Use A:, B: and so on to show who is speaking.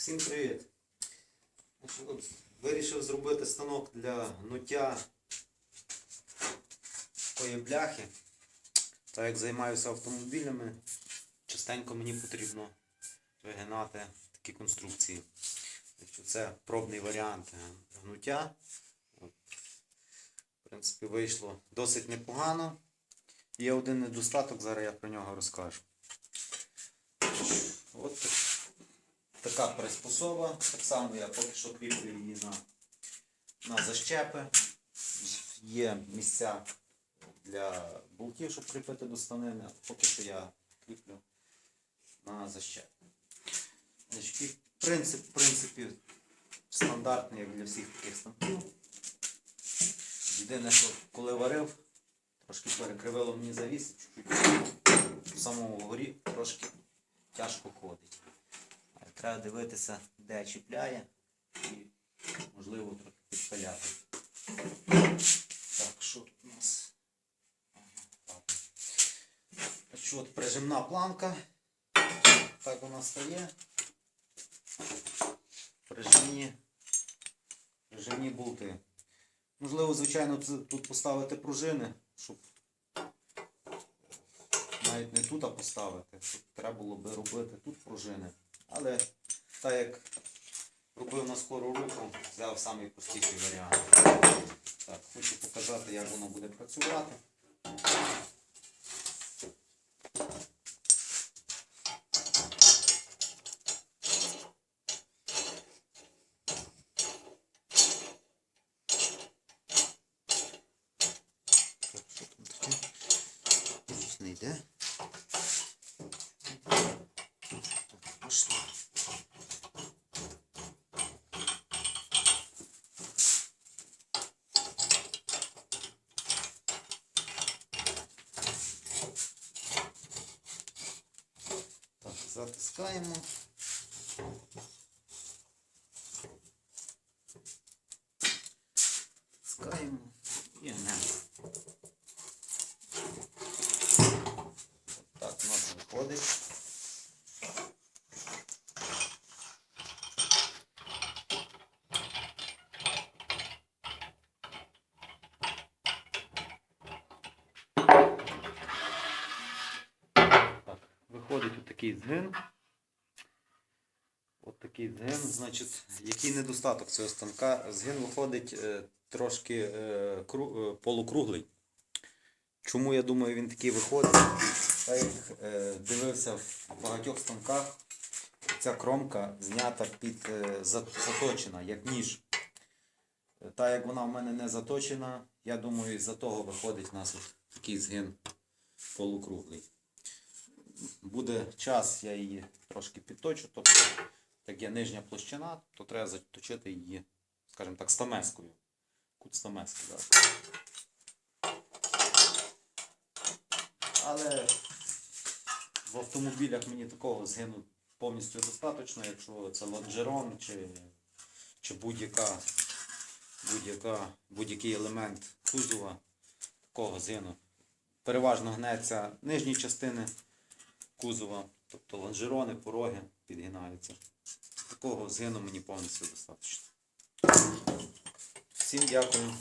A: Всім привіт! Вирішив зробити станок для гнуття такої бляхи. Так як займаюся автомобілями, частенько мені потрібно вигинати такі конструкції. Це пробний варіант гнуття. В принципі, вийшло досить непогано. Є один недостаток, зараз я про нього розкажу. От так- така приспособа. Так само я поки що кріплю її на, на защепи. Є місця для болтів, щоб кріпити до станини, а поки що я кріплю на. Значить, принцип, в принципі, стандартний, як для всіх таких станків. Єдине, що коли варив, трошки перекривило мені завіс, чуть-чуть в самому горі трошки тяжко ходить. Треба дивитися, де чіпляє і можливо трохи підпиляти. Так, що тут у нас? Ага. От прижимна планка. Так вона стає. Прижимні, прижимні болти. Можливо, звичайно, тут поставити пружини, щоб навіть не тут а поставити. Тут треба було би робити тут пружини. Але так як робив на скору руку, взяв самий простіший варіант. Так, хочу показати, як воно буде працювати. Що. Так, пішло. Так, затискаємо. Затискаємо і не. Так, у нас виходить. Так, виходить отакий згин. От такий згин, значить, який недостаток цього станка? Згин виходить е, трошки е, кру- е, полукруглий. Чому я думаю він такий виходить? Так як е, дивився в багатьох станках, ця кромка знята під е, заточена, як ніж. Та як вона в мене не заточена, я думаю, із-за того виходить у нас от такий згин полукруглий. Буде час, я її трошки підточу, тобто, як є нижня площина, то треба заточити її, скажімо так, стамескою. Кут стамески, так. Але в автомобілях мені такого згину повністю достатньо, якщо це лонжерон чи, чи будь-яка, будь-яка, будь-який елемент кузова, такого згину. Переважно гнеться нижні частини кузова, тобто лонжерони, пороги підгинаються. Такого згину мені повністю достатньо. Всім дякую.